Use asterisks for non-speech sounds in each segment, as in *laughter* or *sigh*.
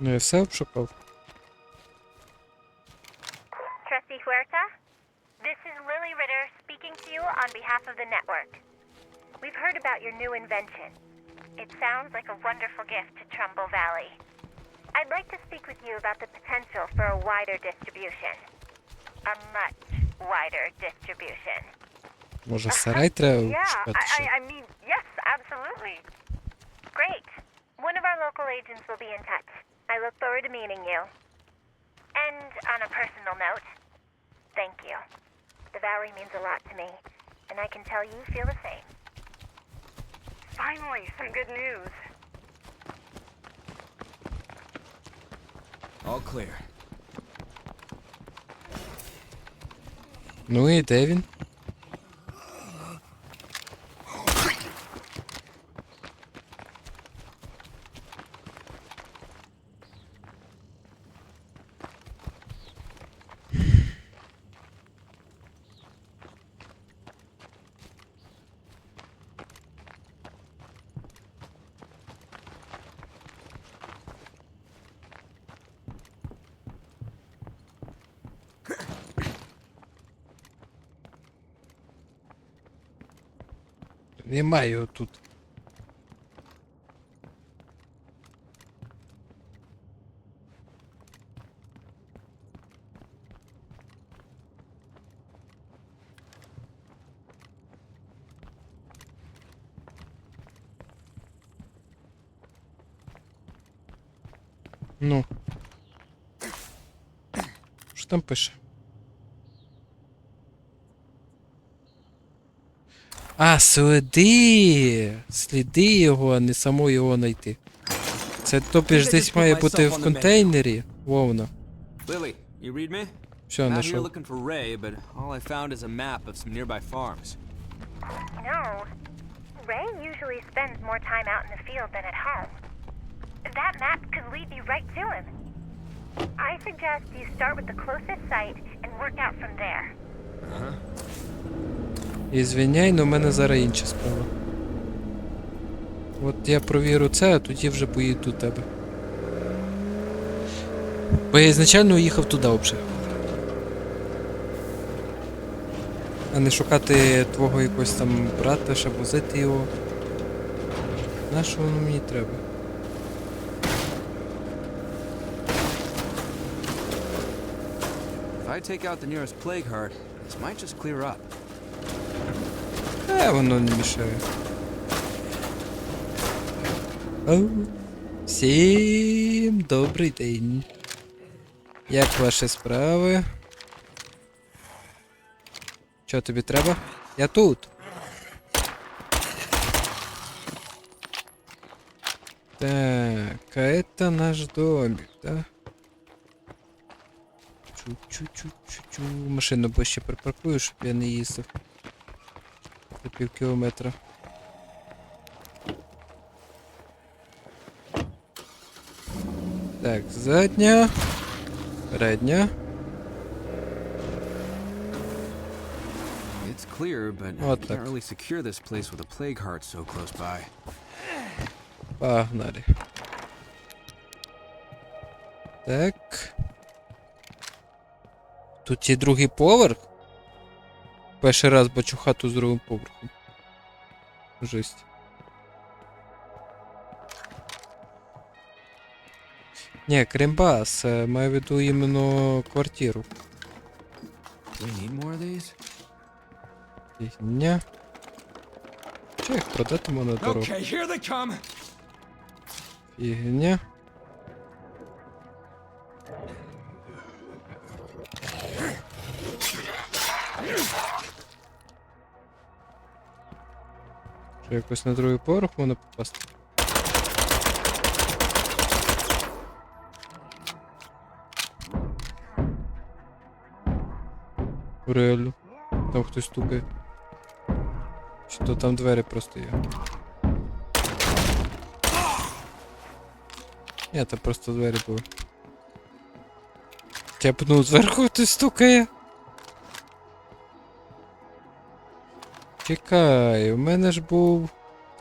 Ну я все обшукав. Trustee Huerta? This is Lily Ritter speaking to you on behalf of the network. We've heard about your new invention. It sounds like a wonderful gift to Trumbull Valley. I'd like to speak with you about the potential for a wider distribution. A much wider distribution. Може сарай треба Yeah, обшукати I, I, ще? I mean, yes, absolutely. Great. One of our local agents will be in touch. I look forward to meeting you. And on a personal note, thank you. The Valley means a lot to me, and I can tell you feel the same. Finally, some good news. All clear. Ну і де Він? Немає його тут. Ну. Що там пише? А, сліди! Сліди його, а не само його знайти. Це топіж десь має бути в контейнері. Вовна. Lily, you read me? Все, I'm out here looking for Ray, but all I found is a map of some nearby farms. No. Ray usually spends more time out in the field than at home. That map could lead you right to him. I suggest you start with the closest site and work out from there. І звиняй, но в мене зараз інша справа. От я провірю це, а тоді вже поїду до тебе. Бо я ізначально їхав туди взагалі. А не шукати твого якогось там брата, щоб возити його. На що воно мені треба? If I take out the nearest plague heart, this. Е, воно не мішає. Ау. Всім добрий день. Як ваші справи? Що тобі треба? Я тут. Так, а это наш домик, да? Чу-чу-чу-чу-чу. Машину ближче припаркую, щоб я не їздив. До пів кілометра. Так, задня. Передня. It's clear, but I What can't the- really secure this place with a plague heart so close by. Погнали. Так. Тут є другий поверх. Перший раз бачу хату з другим поверхом. Жесть. Ні, Крембас, е, маю в виду іменно квартиру. Фігня. Чи їх продати можна дорогу? Фігня. Що якось на другий поверх можна попасти? Реально. Там хтось стукає. Чи то там двері просто є. Ні, це просто двері були. Тяпнув зверху хтось стукає. Чекай, у мене ж був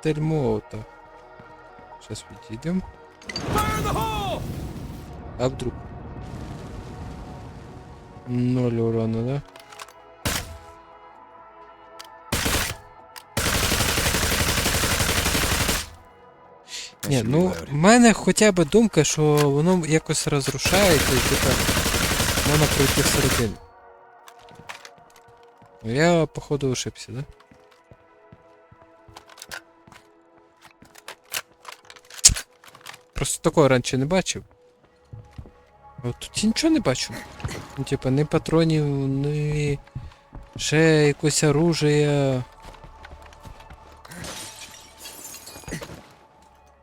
тельмота. Щас відійдемо. А вдруг? Ноль урона, да? Ні, ну, в мене хоча б думка, що воно якось розрушається і типа можна пройти всередину. Ну я походу ошибся, да? Просто такого раніше не бачив. От тут я нічого не бачу. Ну, типа, ні патронів, ні ще якось оружие.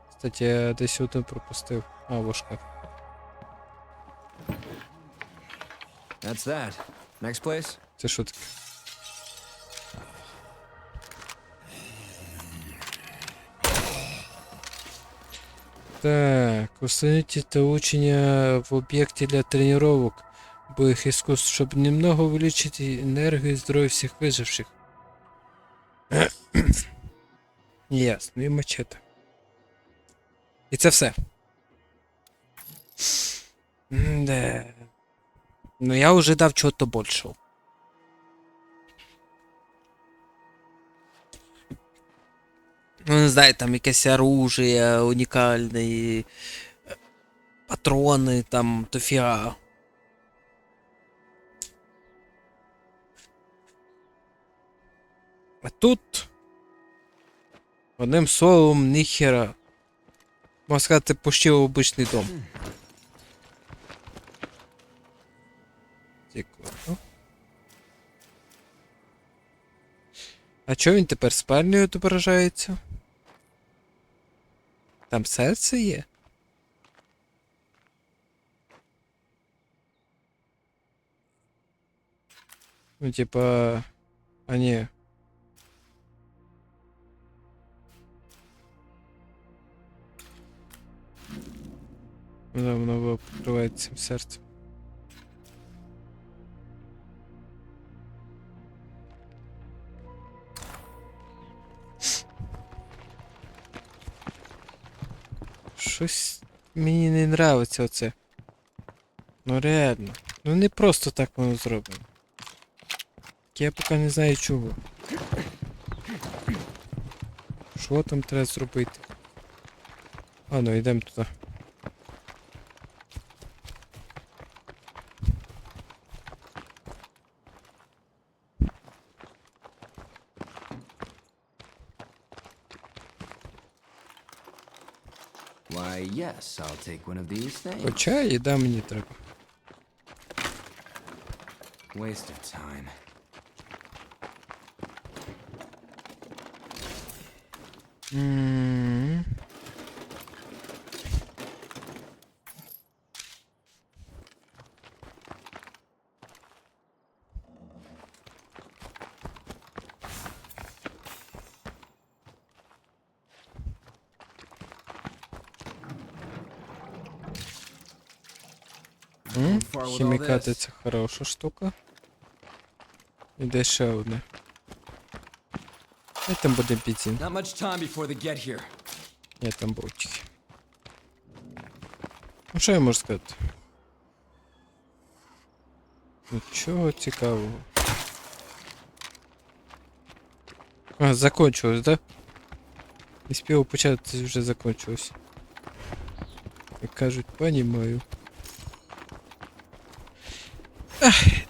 Кстати, я десь одну пропустив. А, во шкаф. That's that. Next place? Це що таке? Так, установите это учение в объекте для тренировок боевых искусств, чтобы немного увеличить энергию и здоровье всех выживших. *clears throat* Ясно, і мачете. І це все. Да. Ну я уже дав чого-то большого. Не знаю, там якесь оружие унікальне, е, патрони, там дофіга. А тут. Одним словом, ніхера. Можна сказати, почти обичний дом. Цікаво. А чого він тепер спальнею відображається? Там серце є? Ну, типа. А ні. Ну, да, воно покривається цим серцем. Щось мені не нравиться оце. Ну реально. Ну не просто так воно зроблено. Я поки не знаю чого. Що там треба зробити? А, ну йдемо туди. Why, yes, I'll take one of these things. Хоча їда мені треба. Waste of time. М. Хімікати this. це хороша штука. Іде ще одне. І там буде бензин. Not much time before they get here. Ні, там болтики. Ну що я можу сказати? Нічого цікавого. А, закончилось, да? Не спів почати, вже закончилось. Як кажуть, понімаю.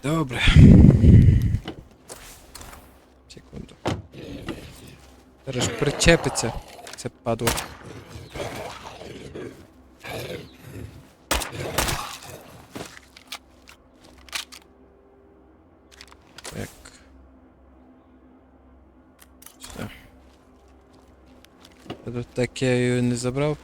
Добре. Секунду. Зараз причепиться. Це падло. Так. Так я її не забрав.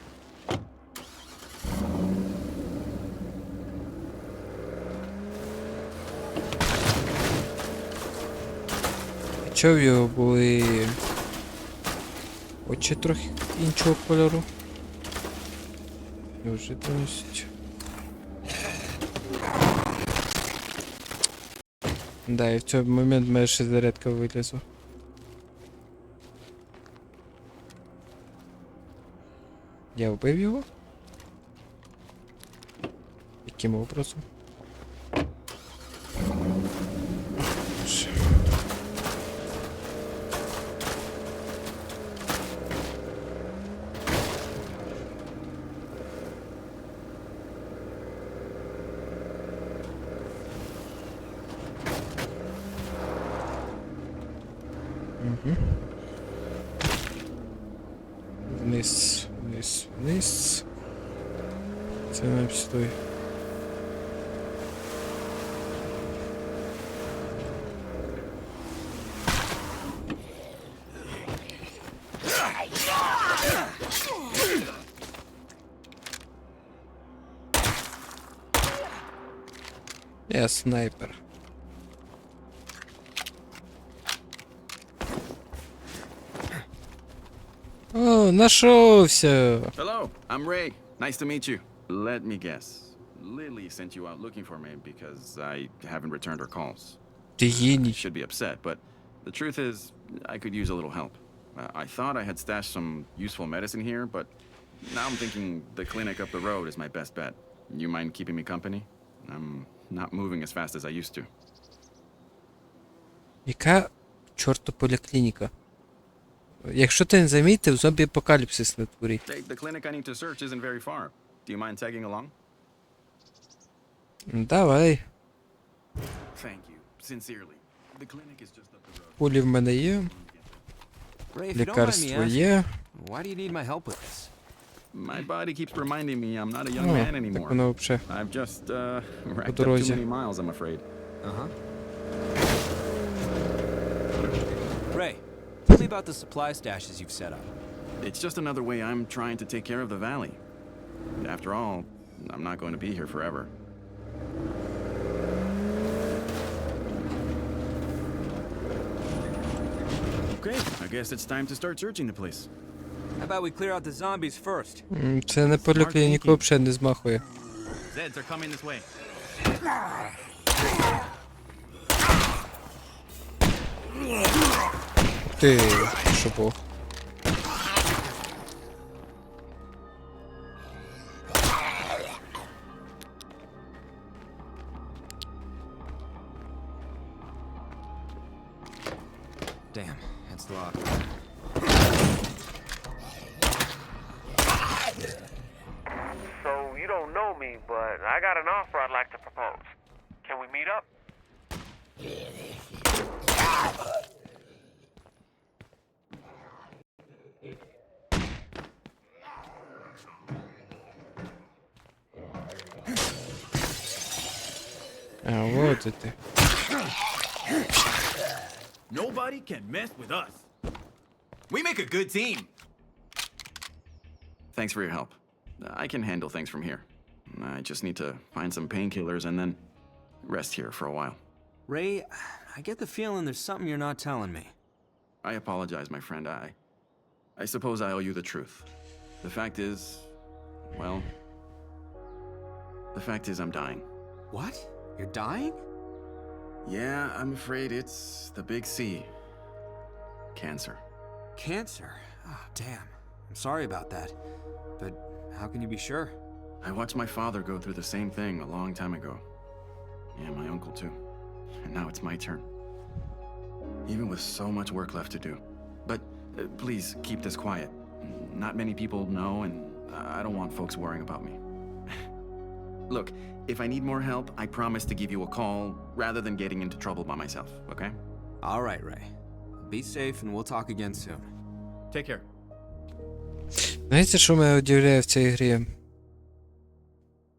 Чого в його були очі трохи іншого кольору? Неожиданність. Да, і в цей момент моя ще зарядка вилізла. Я вбив його? Яким образом? Я снайпер. О, нашовся! Hello, I'm Ray. Nice to meet you. Let me guess. Lily sent you out looking for me because I haven't returned her calls. Ти You геній. should be upset, but the truth is, I could use a little help. Uh, I thought I had stashed some useful medicine here, but now I'm thinking the clinic up the road is my best bet. You mind keeping me company? I'm not moving as fast as I used to. Яка чорта поліклініка? Якщо ти не замітив, зомбі апокаліпсис на дворі. Hey, the clinic I need to search isn't very far. Do you mind tagging along? Ну, Давай. Thank you. Sincerely. The clinic is just up the road. Пулі в мене є, Ray, if you don't mind me лікарство asking, є. why do you need my help with this? My body keeps reminding me I'm not a young О, man так anymore. воно взагалі. I've just uh, *laughs* racked up дорозі. too many miles, I'm afraid. Uh-huh. Ray, tell me about the supply stashes you've set up. It's just another way I'm trying to take care of the valley. After all, I'm not going to be here forever. Okay, I guess it's time to start searching the place. How about we clear out the zombies first? М, Це не поліклініку взагалі не змахує. Zeds are coming this way. Ти що був? Damn, it's locked. you don't know me, but I got an offer I'd like to propose. Can we meet up? А, от і ти. Nobody can mess with us. We make a good team. Thanks for your help. I can handle things from here. I just need to find some painkillers and then rest here for a while. Ray, I get the feeling there's something you're not telling me. I apologize, my friend. I. I suppose I owe you the truth. The fact is. Well. The fact is, I'm dying. What? You're dying? Yeah, I'm afraid it's the big C. Cancer. Cancer? Oh, damn. I'm sorry about that. But how can you be sure? I watched my father go through the same thing a long time ago. And my uncle, too. And now it's my turn. Even with so much work left to do. But uh, please keep this quiet. Not many people know, and I don't want folks worrying about me. *laughs* Look, if I need more help, I promise to give you a call rather than getting into trouble by myself, okay? All right, Ray. Be safe and we'll talk again soon. Take care. Знаєте, що мене удивляє в цій грі?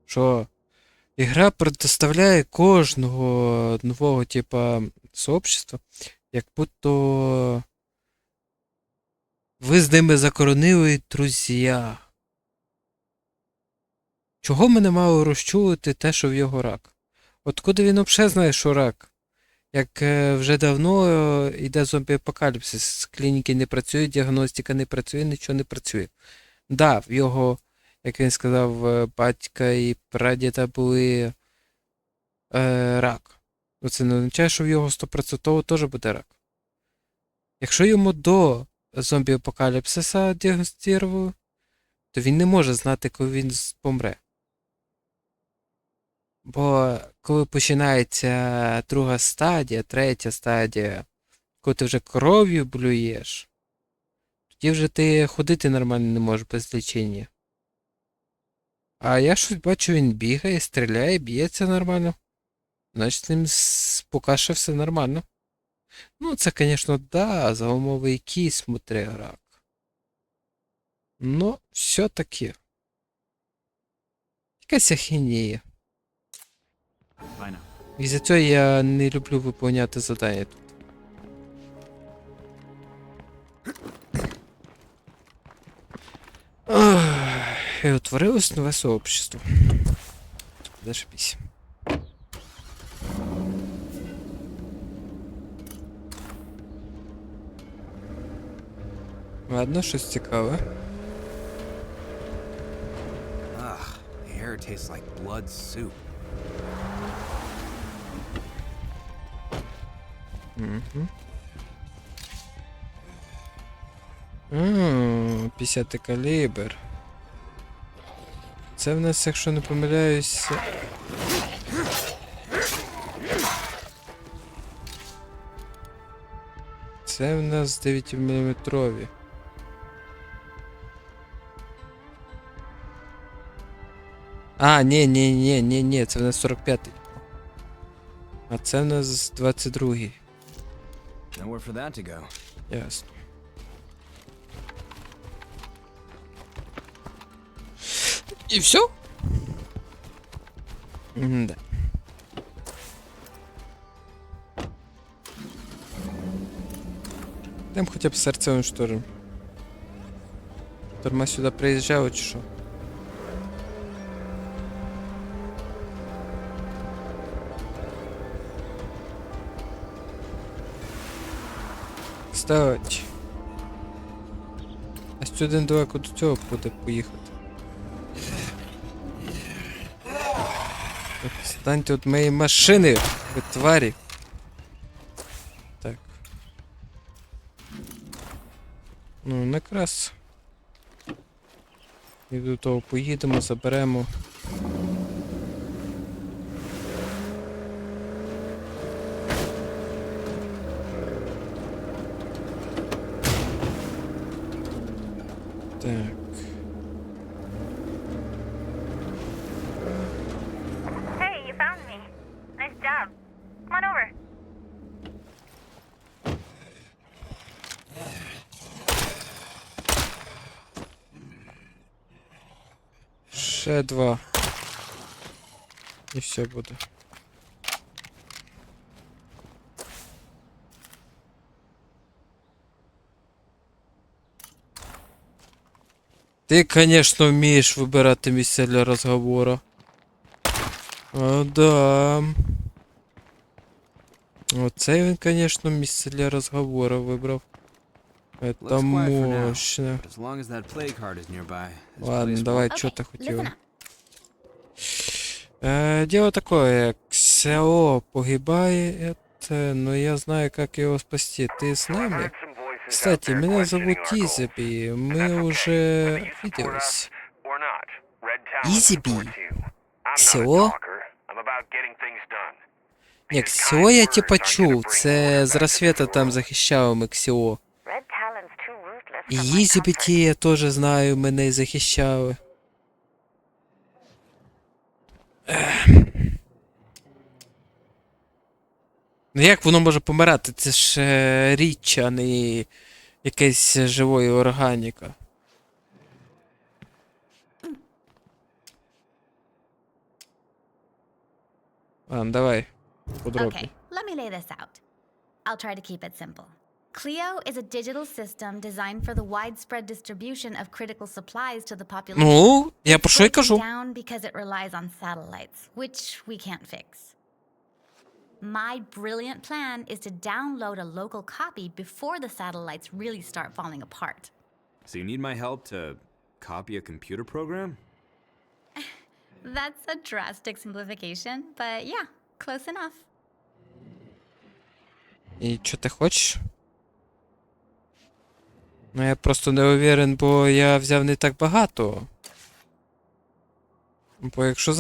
Що ігра предоставляє кожного нового типа сообщества, як будто ви з ними закоронили друзі. Чого мене мало розчулити те, що в його рак? От куди він взагалі знає, що рак? Як е, вже давно е, йде зомбі-апокаліпсис, клініки не працюють, діагностика не працює, нічого не працює. Да, в його, як він сказав, е, батька і прадіда були е, рак. Ну це не означає, що в його 100% теж буде рак. Якщо йому до зомбі-апокаліпсиса діагностували, то він не може знати, коли він помре. Бо коли починається друга стадія, третя стадія, коли ти вже кров'ю блюєш, тоді вже ти ходити нормально не можеш без лічення. А я щось бачу, він бігає, стріляє, б'ється нормально. Значить, ним поки що все нормально. Ну, це, звісно, да, за умови який смотри. Ну, все-таки. Якась ахінія. І за цього я не люблю виповняти завдання тут. Ах, І утворилось нове сообщество. Зашибись. Ладно, щось цікаве. Ugh, the air tastes like blood soup. Угу. Ммм, 50 калібр. Це в нас, якщо не помиляюся. Це в нас 9 мм. А, ні, ні, ні, ні, ні, це в нас 45-й. А це в нас 22-й. Nowhere for that to go. Yes. И все? Да. Там хотя бы с Артемом, что. Торма сюда приезжал, что? Що? А сюди недалеко до цього буде поїхати. Станьте від моєї машини, ви тварі. Так. Ну, якраз. І до того поїдемо, заберемо. Ще два. І все буде. Ти, конечно, вмієш вибирати місця для розговору. О, да. Оце він, конечно, місце для розговору вибрав. Это Looks quiet for now. мощно. But as long as that plague card is nearby, this Ладно, place давай, won't- що ти listen хотів? up. Э, дело такое, Ксяо погибает, э, но я знаю, как его спасти. Ты с нами? Кстати, меня зовут Изаби, мы уже виделись. Изаби? Ксяо? Ні, Ксіо я типа чув, це з розсвіта там захищав ми Ксіо. Red Talon's too ruthless І for my її comfort. я теж знаю, мене захищали. Ну як воно може помирати? Це ж е, річ, а не якась живої органіка. Ладно, давай. Подробні. Okay, let me lay this out. I'll try to keep it simple. Clio is a digital system designed for the widespread distribution of critical supplies to the population. Ну, я про It's що й broken кажу. down because it relies on satellites, which we can't fix. My brilliant plan is to download a local copy before the satellites really start falling apart. So you need my help to copy a computer program? *laughs* That's a drastic simplification, but yeah, close enough. І що ти хочеш? Ну я просто не уверен, бо я взяв не так багато. Бо якщо